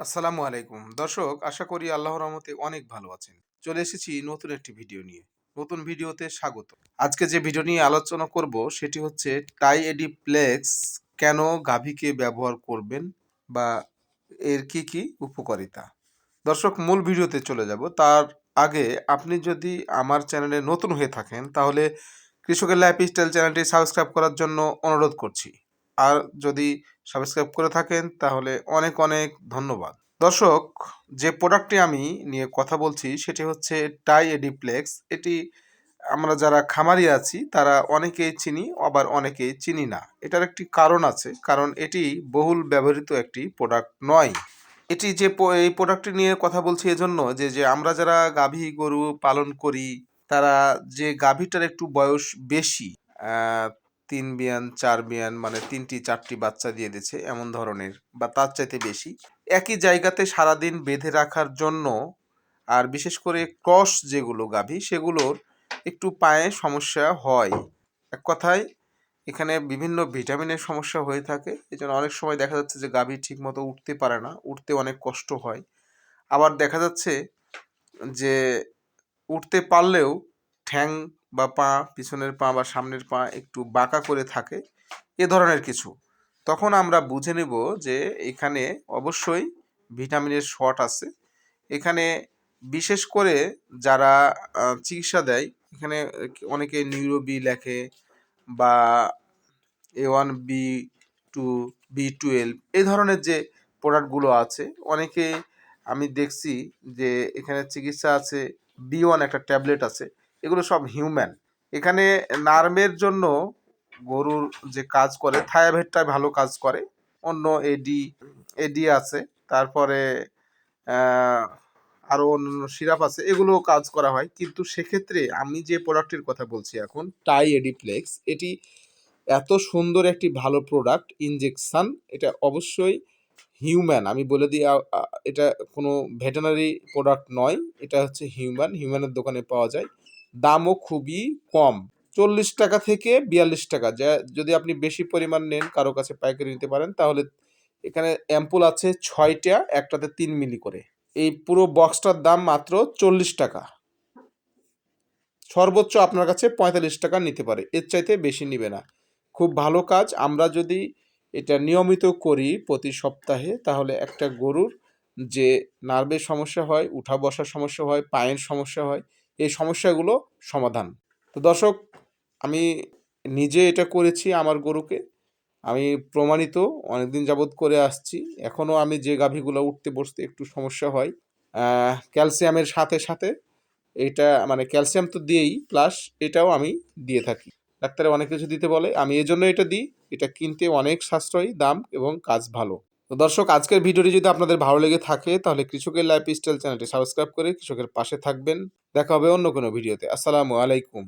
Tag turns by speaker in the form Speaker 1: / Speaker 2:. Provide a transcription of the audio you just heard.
Speaker 1: আসসালামু আলাইকুম। দর্শক, আশা করি আল্লাহর রহমতে অনেক ভালো আছেন। চলে এসেছি নতুন একটি ভিডিও নিয়ে। নতুন ভিডিওতে স্বাগত। আজকে যে ভিডিও নিয়ে আলোচনা করব, সেটি হচ্ছে টাই এডি প্লেক্স কেন গাভীকে ব্যবহার করবেন বা এর কি কি উপকারিতা? দর্শক, মূল ভিডিওতে চলে যাব। তার আগে আপনি যদি আমার চ্যানেলে নতুন হয়ে থাকেন, তাহলে কৃষকের লাইফ স্টাইল চ্যানেলটি সাবস্ক্রাইব করার জন্য অনুরোধ করছি। আর যদি সাবস্ক্রাইব করে থাকেন, তাহলে অনেক অনেক ধন্যবাদ। দর্শক, যে প্রোডাক্টটি আমি নিয়ে কথা বলছি, সেটি হচ্ছে টাই এডিপ্লেক্স এটি আমরা যারা খামারি আছি, তারা অনেকেই চিনি, আবার অনেকেই চিনি না। এটার একটি কারণ আছে, কারণ এটি বহুল ব্যবহৃত একটি প্রোডাক্ট নয়। এটি যে এই প্রোডাক্টটি নিয়ে কথা বলছি এজন্য যে যে আমরা যারা গাভী গরু পালন করি, তারা যে গাভীটার একটু বয়স বেশি তিন বিয়ান, চার বিয়ান মানে তিনটি, চারটি বাচ্চা দিয়ে দিচ্ছে এমন ধরনের, বা তার চাইতে বেশি। একই জায়গাতে সারাদিন বেঁধে রাখার জন্য আর বিশেষ করে ক্রস যেগুলো গাভী, সেগুলোর একটু পায়ে সমস্যা হয়। এক কথায়, এখানে বিভিন্ন ভিটামিনের সমস্যা হয়ে থাকে এই জন্য অনেক সময় দেখা যাচ্ছে যে গাভী ঠিকমতো উঠতে পারে না, উঠতে অনেক কষ্ট হয়। আবার দেখা যাচ্ছে যে উঠতে পারলেও ঠ্যাং বা পা, পিছনের পা বা সামনের পা একটু বাঁকা করে থাকে, এ ধরনের কিছু। তখন আমরা বুঝে নেব যে এখানে অবশ্যই ভিটামিনের শর্ট আছে। এখানে বিশেষ করে যারা চিকিৎসা দেয়, এখানে অনেকে নিউরোবি লেখে বা A one B two B twelve এই ধরনের যে প্রোডাক্টগুলো আছে, অনেকে আমি দেখছি যে এখানে চিকিৎসা আছে বি ওয়ান একটা ট্যাবলেট আছে এগুলো সব হিউম্যান এখানে নার্মের জন্য গরুর যে কাজ করে থায়াভেটটা ভালো কাজ করে। অন্য এডি এডি আছে, তারপরে আরও অন্যান্য সিরাপ আছে এগুলো কাজ করা হয়। কিন্তু সেক্ষেত্রে আমি যে প্রোডাক্টের কথা বলছি এখন টাই এডিপ্লেক্স এটি এত সুন্দর একটি ভালো প্রোডাক্ট ইনজেকশন এটা অবশ্যই হিউম্যান আমি বলে দিই এটা কোনো ভেটেনারি প্রোডাক্ট নয়, এটা হচ্ছে হিউম্যান হিউম্যানের দোকানে পাওয়া যায়। দামও খুবই কম। চল্লিশ টাকা থেকে বিয়াল্লিশ টাকা। যা, যদি আপনি বেশি পরিমাণ নেন, কারও কাছে পাইকারি নিতে পারেন, তাহলে এখানে অ্যাম্পুল আছে ছয়টা, একটাতে তিন মিলি করে। এই পুরো বক্সটার দাম মাত্র চল্লিশ টাকা। সর্বোচ্চ আপনার কাছে পঁয়তাল্লিশ টাকা নিতে পারে। এর চাইতে বেশি নিবে না। খুব ভালো কাজ। আমরা যদি এটা নিয়মিত করি প্রতি সপ্তাহে, তাহলে একটা গরুর যে নার্ভের সমস্যা হয়, উঠা বসার সমস্যা হয়, পায়ের সমস্যা হয় এই সমস্যাগুলো সমাধান। তো দর্শক, আমি নিজে এটা করেছি আমার গরুকে। আমি প্রমাণিত, অনেকদিন যাবৎ করে আসছি। এখনও আমি যে গাভীগুলো উঠতে বসতে একটু সমস্যা হয় ক্যালসিয়ামের সাথে সাথে এটা মানে ক্যালসিয়াম তো দিয়েই, প্লাস এটাও আমি দিয়ে থাকি। ডাক্তারে অনেক কিছু দিতে বলে, আমি এই জন্য এটা দিই। এটা কিনতে অনেক সাশ্রয়ী, দাম এবং কাজ ভালো। তো দর্শক, আজকের ভিডিওটি যদি আপনাদের ভালো লেগে থাকে, তাহলে কৃষকের লাইফ স্টাইল চ্যানেলটি সাবস্ক্রাইব করে কৃষকের পাশে থাকবেন। দেখা হবে অন্য কোনো ভিডিওতে। আসসালামু আলাইকুম।